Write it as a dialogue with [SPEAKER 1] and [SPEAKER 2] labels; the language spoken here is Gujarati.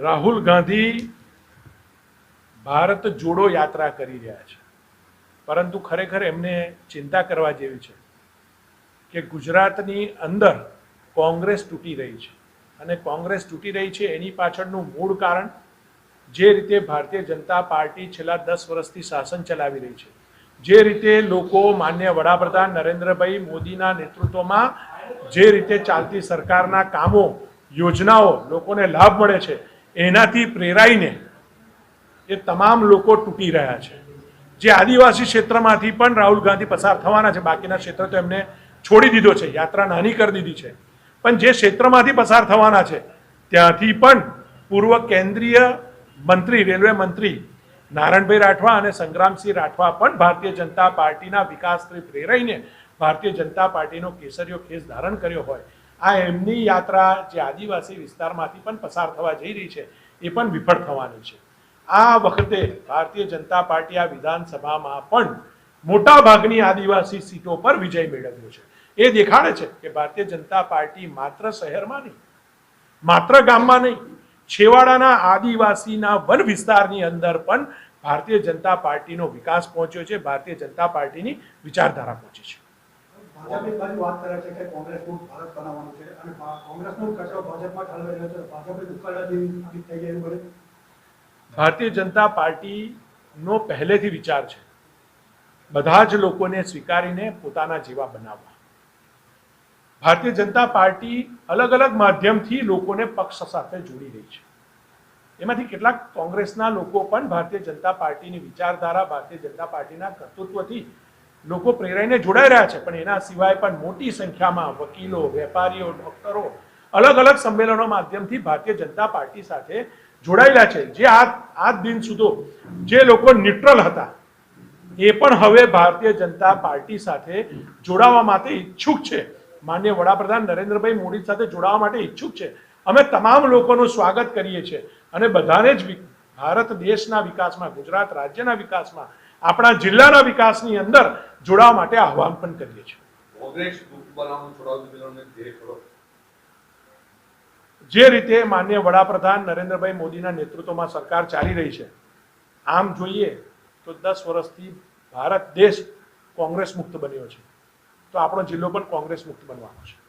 [SPEAKER 1] રાહુલ ગાંધી ભારત જોડો યાત્રા કરી રહ્યા છે. પરંતુ ખરેખર એમને ચિંતા કરવા જેવી છે કે ગુજરાતની અંદર કોંગ્રેસ તૂટી રહી છે. અને કોંગ્રેસ તૂટી રહી છે એની પાછળનું મૂળ કારણ જે રીતે ભારતીય જનતા પાર્ટી છેલ્લા દસ વર્ષથી શાસન ચલાવી રહી છે. જે રીતે લોકો માન્ય વડાપ્રધાન નરેન્દ્રભાઈ મોદીના નેતૃત્વમાં જે રીતે ચાલતી સરકારના કામો, યોજનાઓ લોકોને લાભ મળે છે એનાથી પ્રેરાઈને એ તમામ લોકો તૂટી રહ્યા છે. જે આદિવાસી ક્ષેત્રમાંથી પણ રાહુલ ગાંધી પસાર થવાના છે. બાકીના ક્ષેત્ર તો એમને છોડી દીધો છે. યાત્રા નાની કરી દીધી છે. પણ જે ક્ષેત્રમાંથી પસાર થવાના છે, ત્યાંથી પણ પૂર્વ કેન્દ્રીય મંત્રી, રેલવે મંત્રી નારાયણભાઈ રાઠવા અને સંગ્રામસિંહ રાઠવા પણ ભારતીય જનતા પાર્ટીના વિકાસથી પ્રેરાઈને ભારતીય જનતા પાર્ટીનો કેસરીયો ખેસ ધારણ કર્યો હોય. આ એમની યાત્રા જે આદિવાસી વિસ્તારમાંથી પણ પસાર થવા જઈ રહી છે, એ પણ વિફળ થવાની છે. આ વખતે ભારતીય જનતા પાર્ટી આ વિધાનસભામાં પણ મોટા ભાગની આદિવાસી સીટો પર વિજય મેળવ્યો છે. એ દેખાડે છે કે ભારતીય જનતા પાર્ટી માત્ર શહેરમાં નહીં, માત્ર ગામમાં નહીં, છેવાડાના આદિવાસીના વન વિસ્તારની અંદર પણ ભારતીય જનતા પાર્ટીનો વિકાસ પહોંચ્યો છે, ભારતીય જનતા પાર્ટીની વિચારધારા પહોંચી છે. ભારતીય જનતા પાર્ટીનો પહેલેથી વિચાર છે બધા જ લોકોને સ્વીકારીને પોતાના જેવા બનાવવા. ભારતીય જનતા પાર્ટી અલગ અલગ માધ્યમથી લોકોને પક્ષ સાથે જોડી રહી છે. એમાંથી કેટલાક કોંગ્રેસના લોકો પણ ભારતીય જનતા પાર્ટીની વિચારધારા, ભારતીય જનતા પાર્ટીના કર્તૃત્વથી લોકો પ્રેરાઈને જોડાઈ રહ્યા છે, પણ એના સિવાય પણ મોટી સંખ્યામાં વકીલો, વેપારીઓ, ડોક્ટરો અલગ અલગ સંમેલનો માધ્યમથી ભારતીય જનતા પાર્ટી સાથે જોડાયેલા છે. જે આ આજ દિન સુધો જે લોકો ન્યુટ્રલ હતા, એ પણ હવે ભારતીય જનતા પાર્ટી સાથે જોડાવા માટે ઈચ્છુક છે. માન્ય વડાપ્રધાન નરેન્દ્રભાઈ મોદી સાથે જોડાવા માટે ઈચ્છુક છે. અમે તમામ લોકોનું સ્વાગત કરીએ છીએ અને બધાને જ ભારત દેશના વિકાસમાં, ગુજરાત રાજ્યના વિકાસમાં આપણા જિલ્લાના વિકાસની અંદર જોડાવા માટે આહવાન પણ કરીએ છીએ. જે રીતે માન્ય વડાપ્રધાન નરેન્દ્રભાઈ મોદીના નેતૃત્વમાં સરકાર ચાલી રહી છે આમ જોઈએ તો દસ વર્ષથી ભારત દેશ કોંગ્રેસ મુક્ત બન્યો છે. તો આપણો જિલ્લો પણ કોંગ્રેસ મુક્ત બનવાનો છે.